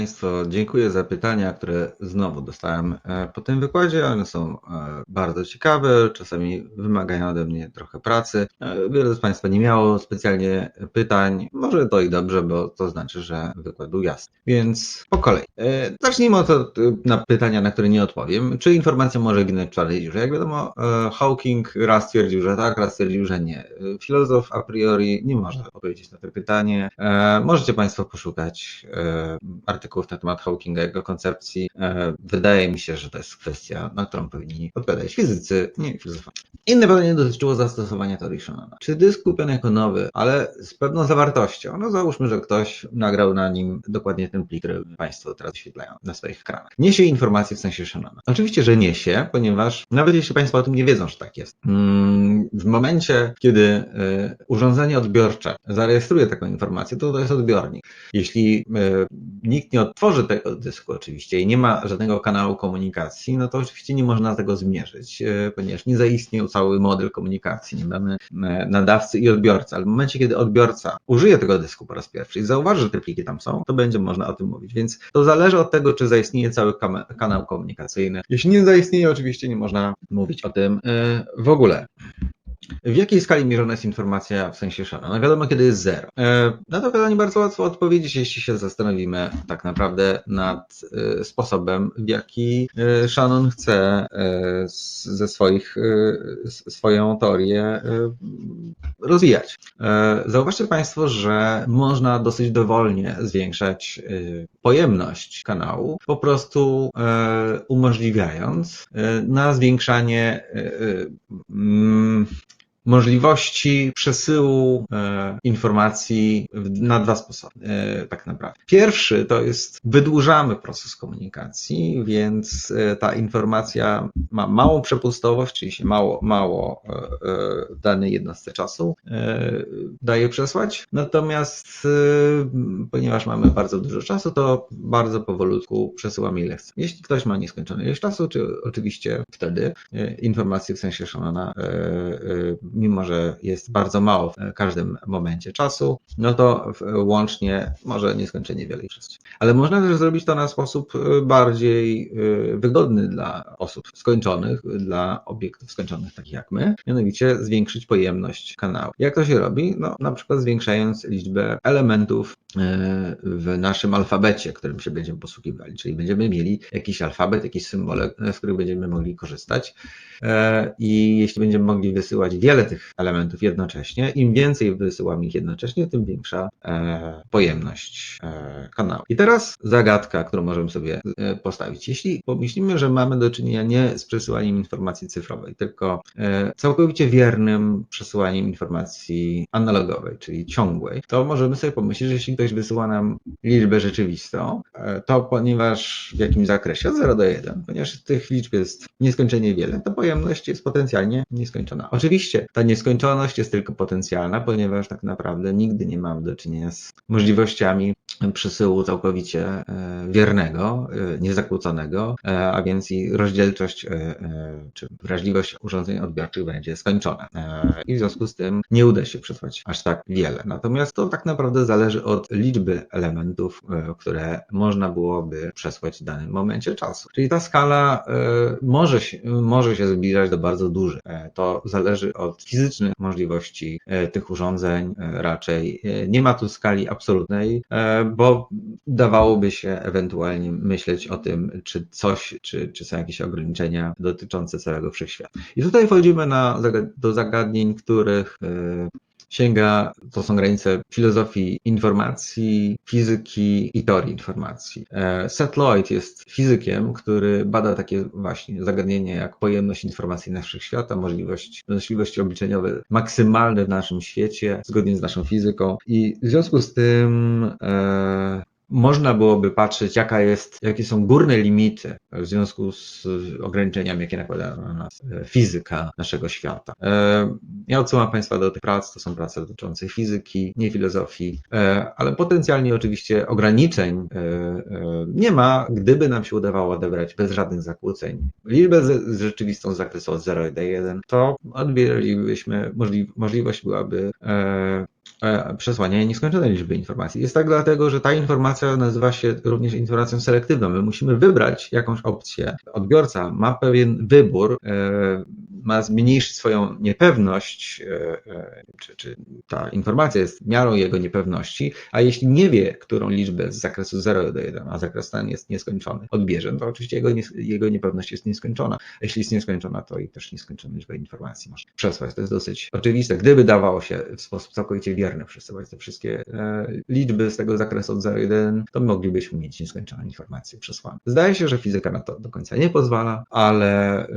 Państwo, dziękuję za pytania, które znowu dostałem e, po tym wykładzie. One są e, bardzo ciekawe, czasami wymagają ode mnie trochę pracy. E, Wiele z Państwa nie miało specjalnie pytań. Może to i dobrze, bo to znaczy, że wykład był jasny. Więc po kolei. Zacznijmy od na pytania, na które nie odpowiem. Czy informacja może ginąć w czarnej dziurze? Jak wiadomo, Hawking raz stwierdził, że tak, raz stwierdził, że nie. Filozof a priori nie może odpowiedzieć na to pytanie. Możecie Państwo poszukać e, artykułów na temat Hawkinga, jego koncepcji. E, Wydaje mi się, że to jest kwestia, na którą powinni odpowiadać fizycy, nie filozofowie. Inne pytanie dotyczyło zastosowania teorii Shannona. Czy dysk kupiony jako nowy, ale z pewną zawartością, no załóżmy, że ktoś nagrał na nim dokładnie ten plik, który Państwo teraz wyświetlają na swoich ekranach. Niesie informacje w sensie Shannona. Oczywiście, że niesie, ponieważ nawet jeśli Państwo o tym nie wiedzą, że tak jest, mm, w momencie, kiedy e, urządzenie odbiorcze zarejestruje taką informację, to to jest odbiornik. Jeśli e, nikt nie odtworzy tego dysku oczywiście i nie ma żadnego kanału komunikacji, no to oczywiście nie można tego zmierzyć, e, ponieważ nie zaistniał cały model komunikacji, nie mamy e, nadawcy i odbiorcy, ale w momencie, kiedy odbiorca użyje tego dysku po raz pierwszy i zauważy, że te pliki tam są, to będzie można o tym mówić, więc to zależy od tego, czy zaistnieje cały kanał komunikacyjny. Jeśli nie zaistnieje, oczywiście nie można mówić o tym e, w ogóle. W jakiej skali mierzona jest informacja w sensie Shannon? No wiadomo, kiedy jest zero. E, Na to pytanie bardzo łatwo odpowiedzieć, jeśli się zastanowimy tak naprawdę nad e, sposobem, w jaki e, Shannon chce ze swoich, swoją teorię rozwijać. Zauważcie Państwo, że można dosyć dowolnie zwiększać pojemność kanału, po prostu umożliwiając na zwiększanie możliwości przesyłu e, informacji na dwa sposoby, e, tak naprawdę. Pierwszy to jest wydłużamy proces komunikacji, więc e, ta informacja ma małą przepustowość, czyli się mało, mało danej jednostce czasu daje przesłać. Natomiast ponieważ mamy bardzo dużo czasu, to bardzo powolutku przesyłamy ile chcemy. Jeśli ktoś ma nieskończone ilość czasu, czy oczywiście wtedy informacje w sensie Shannona, e, e, mimo że jest bardzo mało w każdym momencie czasu, no to łącznie może nieskończenie wiele przestrzeni. Ale można też zrobić to na sposób e, bardziej e, wygodny dla osób skończonych, dla obiektów skończonych takich jak my, mianowicie zwiększyć pojemność kanału. Jak to się robi? No, na przykład zwiększając liczbę elementów w naszym alfabecie, którym się będziemy posługiwali, czyli będziemy mieli jakiś alfabet, jakieś symbole, e, z których będziemy mogli korzystać. E, I jeśli będziemy mogli wysyłać wiele tych elementów jednocześnie, im więcej wysyłamy ich jednocześnie, tym większa e, pojemność e, kanału. I teraz zagadka, którą możemy sobie e, postawić. Jeśli pomyślimy, że mamy do czynienia nie z przesyłaniem informacji cyfrowej, tylko e, całkowicie wiernym przesyłaniem informacji analogowej, czyli ciągłej, to możemy sobie pomyśleć, że jeśli ktoś wysyła nam liczbę rzeczywistą, e, to ponieważ w jakim zakresie? Od 0 do 1, ponieważ tych liczb jest nieskończenie wiele, to pojemność jest potencjalnie nieskończona. Oczywiście ta nieskończoność jest tylko potencjalna, ponieważ tak naprawdę nigdy nie mamy do czynienia z możliwościami przesyłu całkowicie e, wiernego, e, niezakłóconego, a więc i rozdzielczość czy wrażliwość urządzeń odbiorczych będzie skończona. I w związku z tym nie uda się przesłać aż tak wiele. Natomiast to tak naprawdę zależy od liczby elementów, e, które można byłoby przesłać w danym momencie czasu. Czyli ta skala e, może się, może się zbliżać do bardzo dużych. E, To zależy od fizycznych możliwości tych urządzeń raczej. Nie ma tu skali absolutnej, bo dawałoby się ewentualnie myśleć o tym, czy coś, czy, czy są jakieś ograniczenia dotyczące całego wszechświata. I tutaj wchodzimy na, do zagadnień, których sięga, to są granice filozofii informacji, fizyki i teorii informacji. E, Seth Lloyd jest fizykiem, który bada takie właśnie zagadnienia jak pojemność informacyjna wszechświata, możliwość, możliwości obliczeniowe maksymalne w naszym świecie, zgodnie z naszą fizyką i w związku z tym e, można byłoby patrzeć, jaka jest, jakie są górne limity w związku z ograniczeniami, jakie nakłada na nas e, fizyka naszego świata. E, Ja odsyłam Państwa do tych prac, to są prace dotyczące fizyki, nie filozofii, e, ale potencjalnie oczywiście ograniczeń nie ma, gdyby nam się udawało odebrać bez żadnych zakłóceń liczbę z, rzeczywistą z zakresu od 0 do 1, to odbieralibyśmy, możli, możliwość byłaby przesłania nieskończonej liczby informacji. Jest tak dlatego, że ta informacja nazywa się również informacją selektywną. My musimy wybrać jakąś opcję. Odbiorca ma pewien wybór, e, ma zmniejszyć swoją niepewność, e, e, czy, czy ta informacja jest miarą jego niepewności, a jeśli nie wie, którą liczbę z zakresu 0 do 1, a zakres ten jest nieskończony, odbierze, to oczywiście jego, jego niepewność jest nieskończona. Jeśli jest nieskończona, to i też nieskończona liczba informacji może przesłać. To jest dosyć oczywiste. Gdyby dawało się w sposób całkowicie wierny przesyłać te wszystkie e, liczby z tego zakresu od 0 do 1, to moglibyśmy mieć nieskończone informacje przesłane. Zdaje się, że fizyka na to do końca nie pozwala, ale e,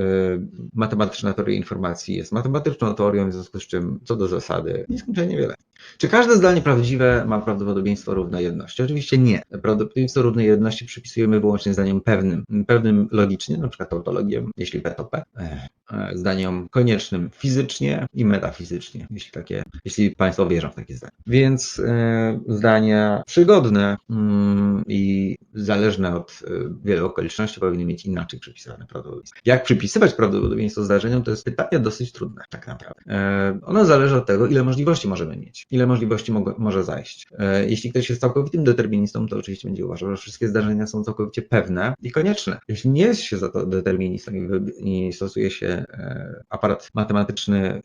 matematyczna teoria informacji jest matematyczną teorią, w związku z czym co do zasady nieskończenie niewiele. Czy każde zdanie prawdziwe ma prawdopodobieństwo równe jedności? Oczywiście nie. Prawdopodobieństwo równej jedności przypisujemy wyłącznie zdaniom pewnym. Pewnym logicznie, na przykład tautologiem, jeśli P to P. E, Zdaniom koniecznym fizycznie i metafizycznie, jeśli takie, jeśli Państwo wierzą w takie zdania. Więc e, zdania przygodne mm, i zależne od e, wielu okoliczności powinny mieć inaczej przypisywane prawdopodobieństwo. Jak przypisywać prawdopodobieństwo zdarzeniom, to jest pytanie dosyć trudne, tak naprawdę. E, Ono zależy od tego, ile możliwości możemy mieć, ile możliwości mogą, może zajść. E, Jeśli ktoś jest całkowitym deterministą, to oczywiście będzie uważał, że wszystkie zdarzenia są całkowicie pewne i konieczne. Jeśli nie jest się za to deterministą i, i stosuje się e, aparat matematyczny e,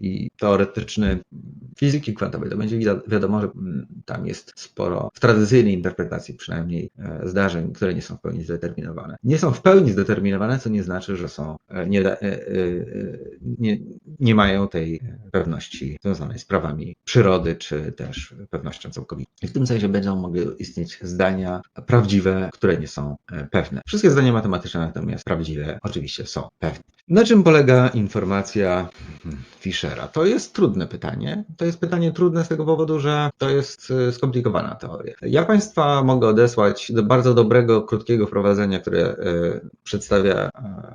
i teoretyczny fizyki kwantowej, to będzie wiadomo, że mm, tam jest sporo w tradycyjnej interpretacji przynajmniej e, zdarzeń, które nie są w pełni zdeterminowane. Nie są w pełni zdeterminowane, co nie znaczy, że są e, nie, e, nie, nie mają tej pewności związanej z prawami przyrody, czy też pewnością całkowitą. W tym sensie będą mogły istnieć zdania prawdziwe, które nie są pewne. Wszystkie zdania matematyczne natomiast prawdziwe oczywiście są pewne. Na czym polega informacja hmm, Fischera? To jest trudne pytanie. To jest pytanie trudne z tego powodu, że to jest e, skomplikowana teoria. Ja Państwa mogę odesłać do bardzo dobrego, krótkiego wprowadzenia, które e, przedstawia e,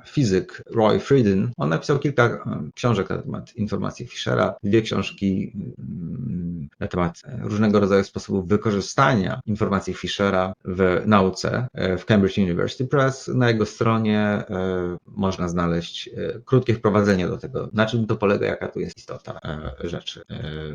fizyk Roy Frieden. On napisał kilka e, książek na temat informacji Fischera, dwie książki mm, na temat e, różnego rodzaju sposobów wykorzystania informacji Fischera w nauce e, w Cambridge University Press. Na jego stronie e, można znaleźć krótkie wprowadzenie do tego, na czym to polega, jaka tu jest istota rzeczy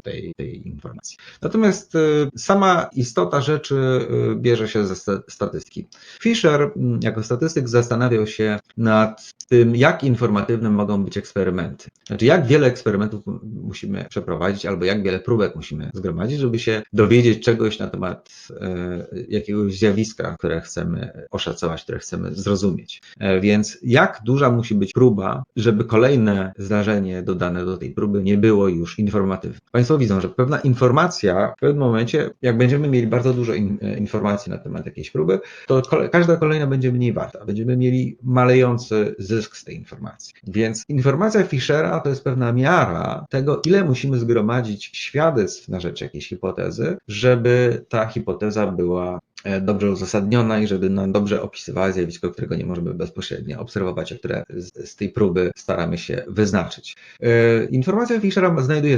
tej, tej informacji. Natomiast sama istota rzeczy bierze się ze sta- statystyki. Fisher jako statystyk zastanawiał się nad tym, jak informatywne mogą być eksperymenty. Znaczy, jak wiele eksperymentów musimy przeprowadzić, albo jak wiele próbek musimy zgromadzić, żeby się dowiedzieć czegoś na temat e, jakiegoś zjawiska, które chcemy oszacować, które chcemy zrozumieć. E, Więc jak duża musi być próba, żeby kolejne zdarzenie dodane do tej próby nie było już informatywne. Państwo widzą, że pewna informacja w pewnym momencie, jak będziemy mieli bardzo dużo in, e, informacji na temat jakiejś próby, to kole, każda kolejna będzie mniej warta. Będziemy mieli malejący zysk z tej informacji. Więc informacja Fischera to jest pewna miara tego, ile musimy zgromadzić świadectw na rzecz jakiejś hipotezy, żeby ta hipoteza była dobrze uzasadniona i żeby nam dobrze opisywała zjawisko, którego nie możemy bezpośrednio obserwować, a które z, z tej próby staramy się wyznaczyć. E, Informacja Fischera znajduje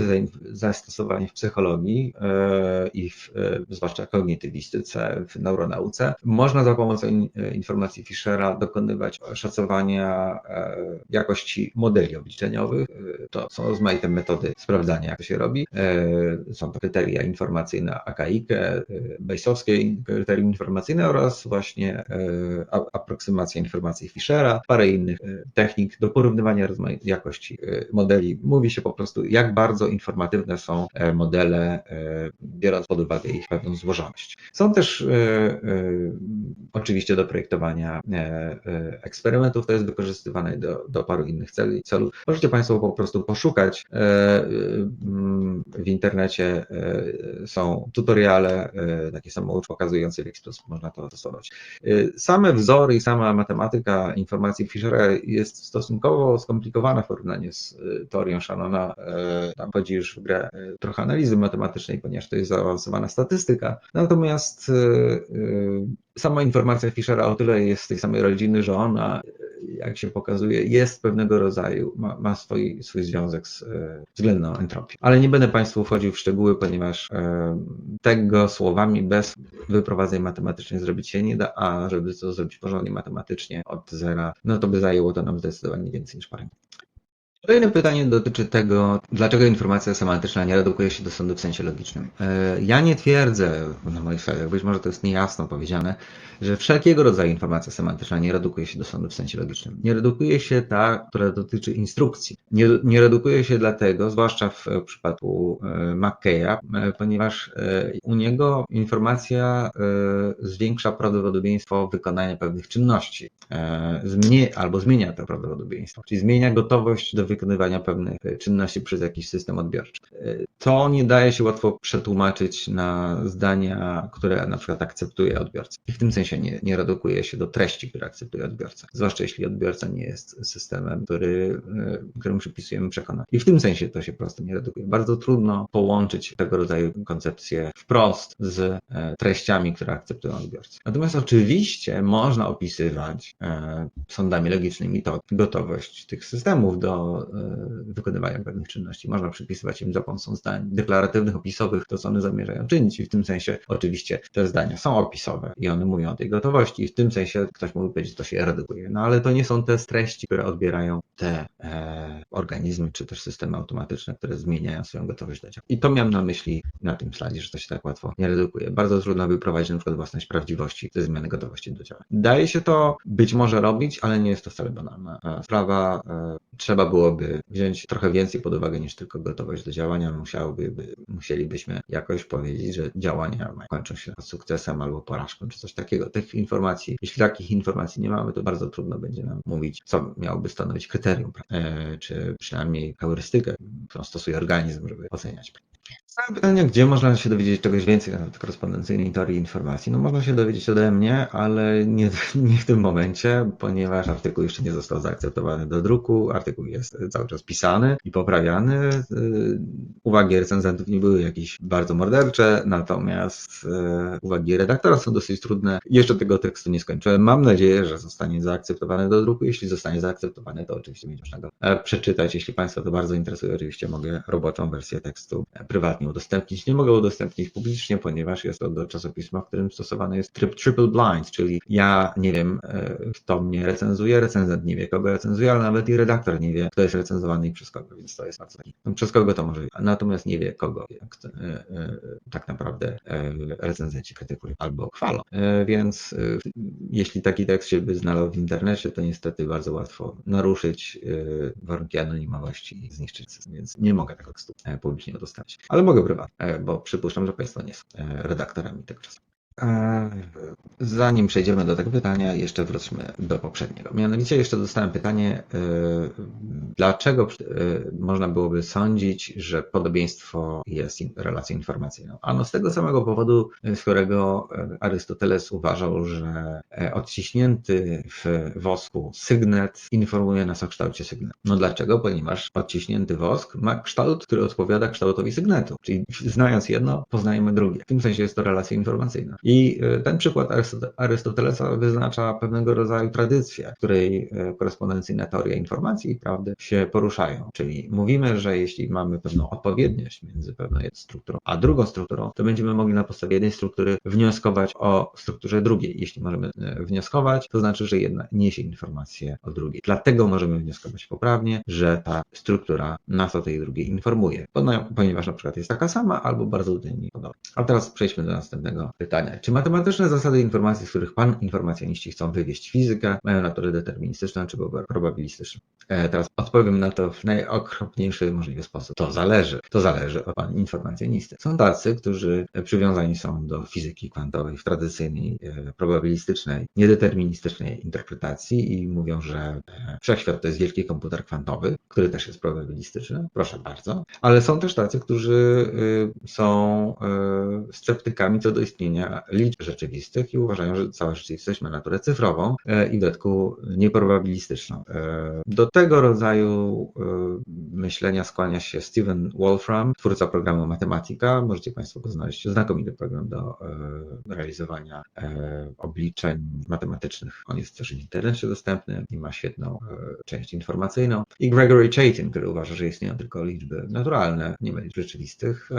zastosowanie w psychologii e, i w, e, zwłaszcza kognitywistyce, w neuronauce. Można za pomocą in- e, informacji Fischera dokonywać szacowania e, jakości modeli obliczeniowych. E, To są rozmaite metody sprawdzania, jak to się robi. E, Są to kryteria informacyjne AKIK, e, Bayesowskie kryterium informacyjne oraz właśnie e, aproksymacja informacji Fischera, parę innych e, technik do porównywania jakości e, modeli. Mówi się po prostu, jak bardzo informatywne są modele, biorąc pod uwagę ich pewną złożoność. Są też oczywiście do projektowania eksperymentów, to jest wykorzystywane do, do paru innych celów. Możecie Państwo po prostu poszukać w internecie, są tutoriale, takie samoucz pokazujące w jaki sposób można to stosować. E, Same wzory i sama matematyka informacji Fischera jest stosunkowo skomplikowana w porównaniu z e, teorią Shannona. E, Tam wchodzi już w grę trochę analizy matematycznej, ponieważ to jest zaawansowana statystyka. Natomiast sama informacja Fischera o tyle jest z tej samej rodziny, że ona, jak się pokazuje, jest pewnego rodzaju, ma, ma swój, swój związek z e, względną entropią. Ale nie będę Państwu wchodził w szczegóły, ponieważ e, tego słowami bez wyprowadzeń matematycznych zrobić się nie da, a żeby to zrobić porządnie matematycznie od zera, no to by zajęło to nam zdecydowanie więcej niż parę. Kolejne pytanie dotyczy tego, dlaczego informacja semantyczna nie redukuje się do sądu w sensie logicznym. E, Ja nie twierdzę na moich slajdach, być może to jest niejasno powiedziane, że wszelkiego rodzaju informacja semantyczna nie redukuje się do sądu w sensie logicznym. Nie redukuje się ta, która dotyczy instrukcji. Nie, nie redukuje się dlatego, zwłaszcza w przypadku e, McKeya, e, ponieważ u niego informacja zwiększa prawdopodobieństwo wykonania pewnych czynności. Albo zmienia to prawdopodobieństwo, czyli zmienia gotowość do wykonywania pewnych e, czynności przez jakiś system odbiorczy. E, To nie daje się łatwo przetłumaczyć na zdania, które na przykład akceptuje odbiorca. I w tym sensie nie, nie redukuje się do treści, które akceptuje odbiorca. Zwłaszcza jeśli odbiorca nie jest systemem, który, e, którym przypisujemy przekonanie. I w tym sensie to się prosto nie redukuje. Bardzo trudno połączyć tego rodzaju koncepcje wprost z treściami, które akceptują odbiorcy. Natomiast oczywiście można opisywać sądami logicznymi to gotowość tych systemów do e, wykonywania pewnych czynności. Można przypisywać im za pomocą zdań deklaratywnych, opisowych, to co one zamierzają czynić. I w tym sensie oczywiście te zdania są opisowe i one mówią o tej gotowości. I w tym sensie ktoś mógł powiedzieć, że to się redukuje. No ale to nie są te treści, które odbierają te e, organizmy, czy też systemy automatyczne, które zmieniają swoją gotowość do działania. I to miałem na myśli na tym slajdzie, że to się tak łatwo nie redukuje. Bardzo trudno wyprowadzić na przykład własność prawdziwości ze zmiany gotowości do działania. Daje się to być może robić, ale nie jest to wcale banalna e, sprawa. E, Trzeba byłoby wziąć trochę więcej pod uwagę niż tylko gotowość do działania. Musiałoby, by, musielibyśmy jakoś powiedzieć, że działania kończą się sukcesem albo porażką, czy coś takiego. Tych informacji, jeśli takich informacji nie mamy, to bardzo trudno będzie nam mówić, co miałoby stanowić kryterium, e, czy przynajmniej heurystykę, którą stosuje organizm, żeby oceniać. Stałe pytanie, gdzie można się dowiedzieć czegoś więcej na temat korespondencyjnej teorii informacji? No można się dowiedzieć ode mnie, ale nie, nie w tym momencie, ponieważ artykuł jeszcze nie został zaakceptowany do druku, artykuł jest cały czas pisany i poprawiany. Yy, Uwagi recenzentów nie były jakieś bardzo mordercze, natomiast yy, uwagi redaktora są dosyć trudne. Jeszcze tego tekstu nie skończyłem. Mam nadzieję, że zostanie zaakceptowany do druku. Jeśli zostanie zaakceptowany, to oczywiście będzie można go e, przeczytać. Jeśli Państwa to bardzo interesuje, oczywiście mogę roboczą wersję tekstu e, prywatnie udostępnić. Nie mogę udostępnić publicznie, ponieważ jest to do czasopisma, w którym stosowany jest tryb triple blind, czyli ja nie wiem, e, kto mnie recenzuje, recenzent nie wie, kogo recenzuje, ale nawet i redaktor nie wie, kto jest recenzowany i przez kogo, więc to jest bardzo no, przez kogo to może, natomiast nie wie, kogo kto, e, e, tak naprawdę recenzenci krytykują albo chwalą. Więc jeśli taki tekst się by znalazł w internecie, to niestety bardzo łatwo naruszyć warunki anonimowości i zniszczyć system, więc nie mogę tego tekstu publicznie udostępnić. Ale prywatnie, e, bo przypuszczam, że Państwo nie są e, redaktorami tego czasu. E, Zanim przejdziemy do tego pytania, jeszcze wróćmy do poprzedniego. Mianowicie jeszcze dostałem pytanie, e, dlaczego e, można byłoby sądzić, że podobieństwo jest relacją informacyjną? Ano z tego samego powodu, z którego e, Arystoteles uważał, że e, odciśnięty w wosku sygnet informuje nas o kształcie sygnetu. No dlaczego? Ponieważ odciśnięty wosk ma kształt, który odpowiada kształtowi sygnetu. Czyli znając jedno, poznajemy drugie. W tym sensie jest to relacja informacyjna. I e, ten przykład Arystote- Arystotelesa wyznacza pewnego rodzaju tradycję, w której e, korespondencyjna teoria informacji i prawdy się poruszają. Czyli mówimy, że jeśli mamy pewną odpowiedniość między pewną strukturą a drugą strukturą, to będziemy mogli na podstawie jednej struktury wnioskować o strukturze drugiej. Jeśli możemy e, wnioskować, to znaczy, że jedna niesie informację o drugiej. Dlatego możemy wnioskować poprawnie, że ta struktura nas o tej drugiej informuje, ponieważ na przykład jest taka sama albo bardzo do niej podobna. A teraz przejdźmy do następnego pytania. Czy matematyczne zasady informacji, z których pan informacjoniści chcą wywieść fizykę, mają naturę deterministyczną czy probabilistyczną? E, Teraz odpowiem na to w najokropniejszy możliwy sposób. To zależy. To zależy od pan informacjonisty. Są tacy, którzy przywiązani są do fizyki kwantowej w tradycyjnej, e, probabilistycznej, niedeterministycznej interpretacji i mówią, że e, wszechświat to jest wielki komputer kwantowy, który też jest probabilistyczny. Proszę bardzo. Ale są też tacy, którzy y, są sceptykami co do istnienia liczb rzeczywistych i uważają, że cała rzeczywistość ma naturę cyfrową e, i w dodatku nieprobabilistyczną. E, Do tego rodzaju e, myślenia skłania się Steven Wolfram, twórca programu Matematika. Możecie Państwo go znaleźć. Znakomity program do realizowania obliczeń matematycznych. On jest też w internecie dostępny i ma świetną część informacyjną. I Gregory Chaitin, który uważa, że istnieją tylko liczby naturalne, nie ma liczb rzeczywistych,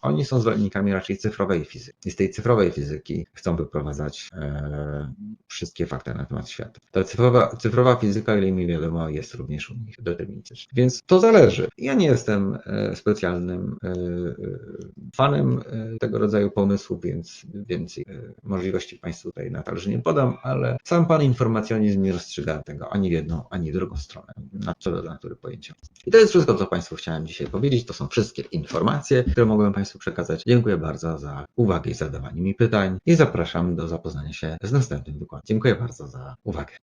oni są zwolennikami raczej cyfrowej fizyki. I z tej cyfrowej fizyki chcą wyprowadzać e, wszystkie fakty na temat świata. Ta cyfrowa, cyfrowa fizyka, ile mi wiadomo, jest również u nich deterministyczna. Więc to zależy. Ja nie jestem e, specjalnym e, e, fanem e, tego rodzaju pomysłów, więc więcej możliwości Państwu tutaj na talerz nie podam, ale sam Pan informacjonizm nie rozstrzyga tego ani w jedną, ani w drugą stronę, na co do natury pojęcia. I to jest wszystko, co Państwu chciałem dzisiaj powiedzieć. To są wszystkie informacje, które mogłem Państwu przekazać. Dziękuję bardzo za uwagę i zadawanie mi pytań i zapraszam do zapoznania się z następnym wykładem. Dziękuję bardzo za uwagę.